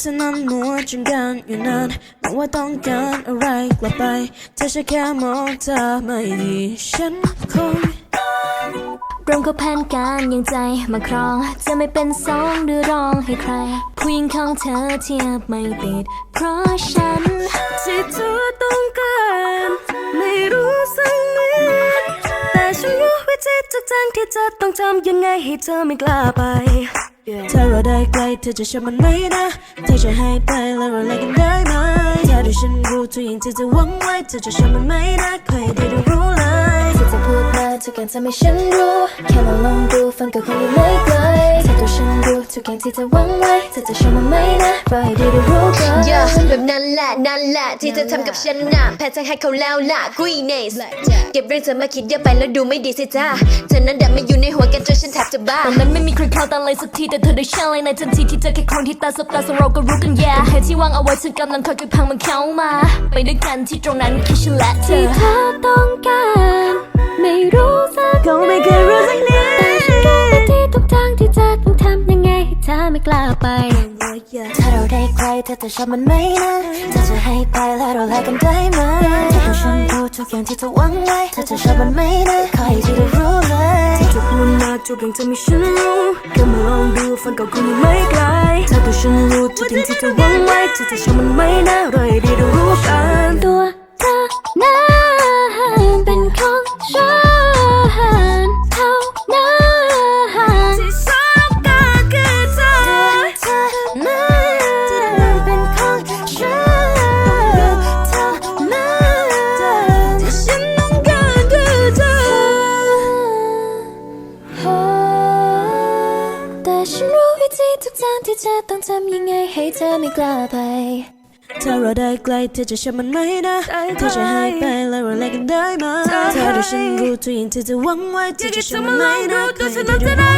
เธอนอนมัวจนกันอยู่นานบอกว่าต้องการอะไรกลับไปเธอใช่แค่มองเธอไม่ดีฉันคงเริ่มเข้าแผนการยังใจมาครอง จะไม่เป็นสองหรือรองให้ใคร ผู้หญิงของเธอเทียบไม่ติด เพราะฉันที่เธอต้องการ ไม่รู้สักนิดแต่ฉัน รู้วิธีทุกทางที่เธอต้องทำยังไงให้เธอไม่กล้าไป ถ้าเราได้ใกล้เธอจะชอบมันไหมนะเธอจะให้ไปแล้วเราเลิกกันได้ไหมถ้าดูฉันรู้ทุกอย่างที่เธอหวังไว้เธอจะชอบมันไหมนะใครได้รู้เลย ทุกอย่างทำให้ฉันรู้แค่มาลองดูฟังก็คงยังไม่ไกลถ้าตัวฉันรู้ทุกอย่างที่เธอหวังไว้เธอจะชอบมันไหมนะรอให้ได้ดูรู้กันเยอะแบบนั้นแหละนั่นแหละที่เธอทำกับฉันน่ะแพ้ทางให้เขาแล้วล่ะกุยเนสเก็บเรื่องเธอมาคิดเยอะไปแล้วดูไม่ดีสิจ้าเธอนั้นดับมาอยู่ในหัวกันจนฉันแทบจะบ้าตอนนั้นไม่มีใครเข้าตาเลยสักทีแต่เธอได้ช่างเลยในทันทีที่เจอแค่คนที่ตาสบตาสองเราก็รู้กันแย่เหตุที่วางเอาไว้ฉันกำลังคอยจุดพังมันเข้ามา ไปด้วยกันที่ตรงนั้นแค่ฉันและเธอที่เธอต้องการ ไม่รู้สักก็ไม่เคยรู้สักนิดแต่ฉันรู้วิธีทุกทางที่เธอต้องทำยังไงให้เธอไม่กล้าไป ถ้าเราได้ใกล้เธอจะชอบมันไหมนะเธอจะให้ไปแล้วเราแลกกันได้ไหมถ้าฉันรู้ทุกอย่างที่เธอหวังไว้เธอจะชอบมันไหมนะขอให้เธอได้รู้เลยที่จะพูดมาทุกอย่างจะไม่ฉันรู้แค่มาลองดูฟันก็คงยังไม่ไกลถ้าตัวฉันรู้ทุกอย่างที่เธอหวังไว้เธอจะชอบมันไหม ทุกทางที่จะต้องทำยังไงให้เธอไม่กล้าไปถ้าเราได้ใกล้เธอจะชอบมันไหมนะเธอจะให้ไปแล้วเราแลกกันได้ไหมถ้าดูฉันรู้ทุกอย่างที่เธอหวังไว้เธอจะชอบมันไหมนะใครจะได้รู้ที่ได้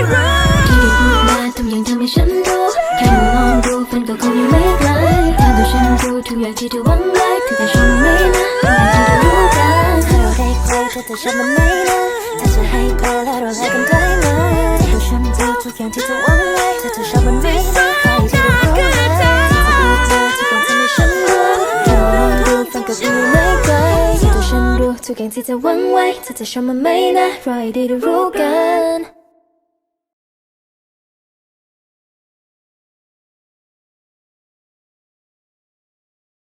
พูดมาทุกอย่างทำให้ฉันรู้แค่มาลองดูฝันก็คงยังไม่ไกลถ้าตัวฉันรู้ทุกอย่างที่เธอหวังไว้เธอจะชอบมันไหมนะให้เธอได้รู้กันถ้าเราได้ใกล้เธอจะชอบมันไหมนะถ้าจะให้ไปแล้วเราแลกกันได้ไหมถ้าตัวฉันรู้ทุกอย่างที่เธอหวังไว้ ทุกอย่างที่เธอหวังไว้เธอจะชอบมันไหมนะรอให้ได้รู้กัน